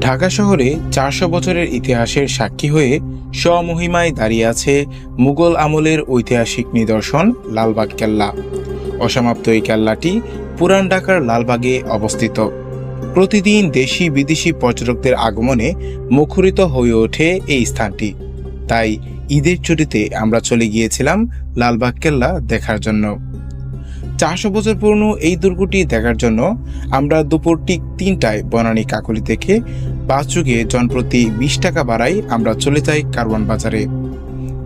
ঢাকা শহরে চারশো বছরের ইতিহাসের সাক্ষী হয়ে স্বমহিমায় দাঁড়িয়ে আছে মুঘল আমলের ঐতিহাসিক নিদর্শন লালবাগ কেল্লা। অসমাপ্ত এই কেল্লাটি পুরান ঢাকার লালবাগে অবস্থিত। প্রতিদিন দেশি বিদেশি পর্যটকদের আগমনে মুখরিত হয়ে ওঠে এই স্থানটি। তাই ঈদের ছুটিতে আমরা চলে গিয়েছিলাম লালবাগ কেল্লা দেখার জন্য। চারশো বছর পুরনো এই দুর্গটি দেখার জন্য আমরা দুপুর ঠিক তিনটায় বনানী কাকলি থেকে বাস যুগে জনপ্রতি বিশ টাকা বাড়াই আমরা চলে যাই কারওয়ান বাজারে।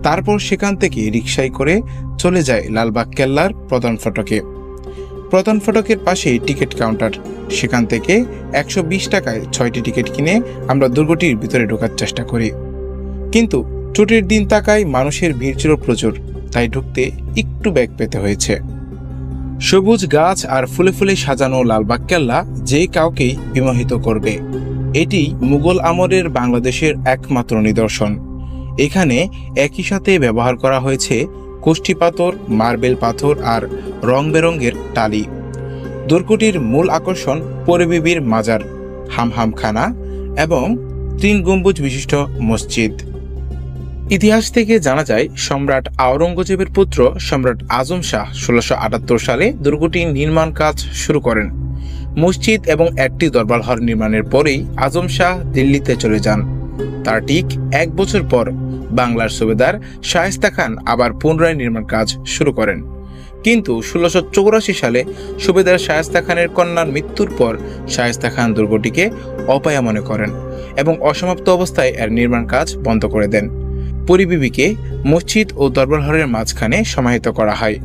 তারপর সেখান থেকে রিকশায় করে চলে যায় লালবাগ কেল্লার প্রধান ফটকে। প্রধান ফটকের পাশেই টিকিট কাউন্টার। সেখান থেকে একশো বিশ টাকায় ছয়টি টিকিট কিনে আমরা দুর্গটির ভিতরে ঢোকার চেষ্টা করি। কিন্তু ছুটির দিন তাকায় মানুষের ভিড় ছিল প্রচুর, তাই ঢুকতে একটু ব্যাগ পেতে হয়েছে। সবুজ গাছ আর ফুলে ফুলে সাজানো লালবাগ কেল্লা যে কাউকেই বিমোহিত করবে। এটি মুঘল আমলের বাংলাদেশের একমাত্র নিদর্শন। এখানে একই সাথে ব্যবহার করা হয়েছে কোষ্ঠী পাথর, মার্বেল পাথর আর রং বেরঙের টালি। দুর্গটির মূল আকর্ষণ পরিবিবির মাজার হামহামখানা এবং তিন গম্বুজ বিশিষ্ট মসজিদ। ইতিহাস থেকে জানা যায়, সম্রাট আওরঙ্গজেবের পুত্র সম্রাট আজম শাহ ষোলোশো আটাত্তর সালে দুর্গটির নির্মাণ কাজ শুরু করেন। মসজিদ এবং একটি দরবার হল নির্মাণের পরেই আজম শাহ দিল্লিতে চলে যান। তার ঠিক এক বছর পর বাংলার সুবেদার শায়েস্তা খান আবার পুনরায় নির্মাণ কাজ শুরু করেন। কিন্তু ষোলোশো চৌরাশি সালে সুবেদার শায়েস্তা খানের কন্যার মৃত্যুর পর শায়েস্তা খান দুর্গটিকে অপায়া মনে করেন এবং অসমাপ্ত অবস্থায় এর নির্মাণ কাজ বন্ধ করে দেন। পরিবিবিকে মসজিদ ও দরবার হলের মাঝখানে সমাহিত করা হয়।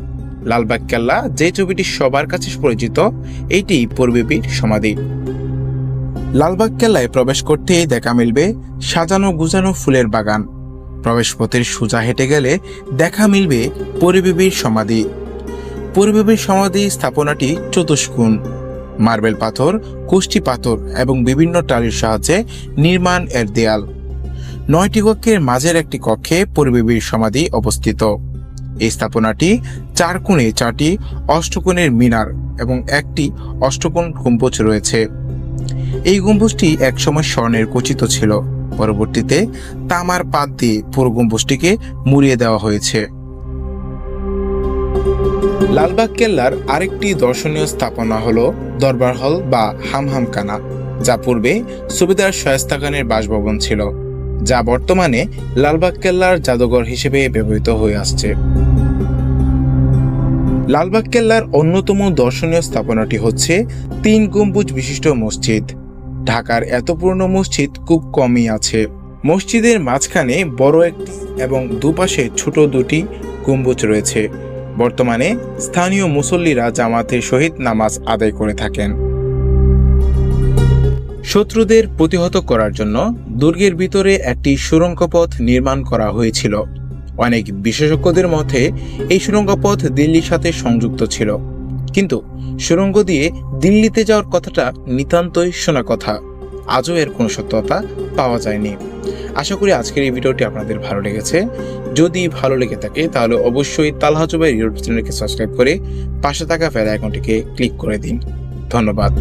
লালবাগ কেল্লা যে ছবিটি সবার কাছে পরিচিত, এইটি পরিবিবির সমাধি। লালবাগ কেল্লায় প্রবেশ করতেই দেখা মিলবে সাজানো গুজানো ফুলের বাগান। প্রবেশপথের সোজা হেঁটে গেলে দেখা মিলবে পরিবিবির সমাধি। পরিবিবির সমাধি স্থাপনাটি চতুষ্কুণ। মার্বেল পাথর, কুষ্টি পাথর এবং বিভিন্ন টালির সাহায্যে নির্মাণ এর দেয়াল। নয়টি কক্ষের মাঝের একটি কক্ষে পরিবেবীর সমাধি অবস্থিত। এই স্থাপনাটি চার কোণে চারটি অষ্টকোণের মিনার এবং একটি অষ্টকোণ গম্বুজ রয়েছে। এই গম্বুজটি একসময় স্বর্ণের খচিত ছিল। পরবর্তীতে তামার পাত দিয়ে পুরো গম্বুজটিকে মুড়িয়ে দেওয়া হয়েছে। লালবাগ কেল্লার আরেকটি দর্শনীয় স্থাপনা হল দরবার হল বা হামহামকানা, যা পূর্বে সুবেদার শায়েস্তা খানের বাসভবন ছিল। যা বর্তমানে লালবাগ কেল্লার জাদুঘর হিসেবে ব্যবহৃত হয়ে আসছে। লালবাগ কেল্লার অন্যতম দর্শনীয় স্থাপনাটি হচ্ছে তিন গম্বুজ বিশিষ্ট মসজিদ। ঢাকার এত পুরনো মসজিদ খুব কমই আছে। মসজিদের মাঝখানে বড় একটি এবং দুপাশে ছোট দুটি গম্বুজ রয়েছে। বর্তমানে স্থানীয় মুসল্লিরা জামাতের সহিত নামাজ আদায় করে থাকেন। শত্রুদের প্রতিহত করার জন্য দুর্গের ভিতরে একটি সুড়ঙ্গ পথ নির্মাণ করা হয়েছিল। অনেক বিশেষজ্ঞদের মতে, এই সুড়ঙ্গ পথ দিল্লির সাথে সংযুক্ত ছিল। কিন্তু সুড়ঙ্গ দিয়ে দিল্লিতে যাওয়ার কথাটা নিতান্তই শোনা কথা। আজও এর কোনো সত্যতা পাওয়া যায়নি। আশা করি আজকের এই ভিডিওটি আপনাদের ভালো লেগেছে। যদি ভালো লেগে থাকে, তাহলে অবশ্যই তালহা জুবাই ইউটিউব চ্যানেলকে সাবস্ক্রাইব করে পাশে থাকা ফেলা আইকনটিকে ক্লিক করে দিন। ধন্যবাদ।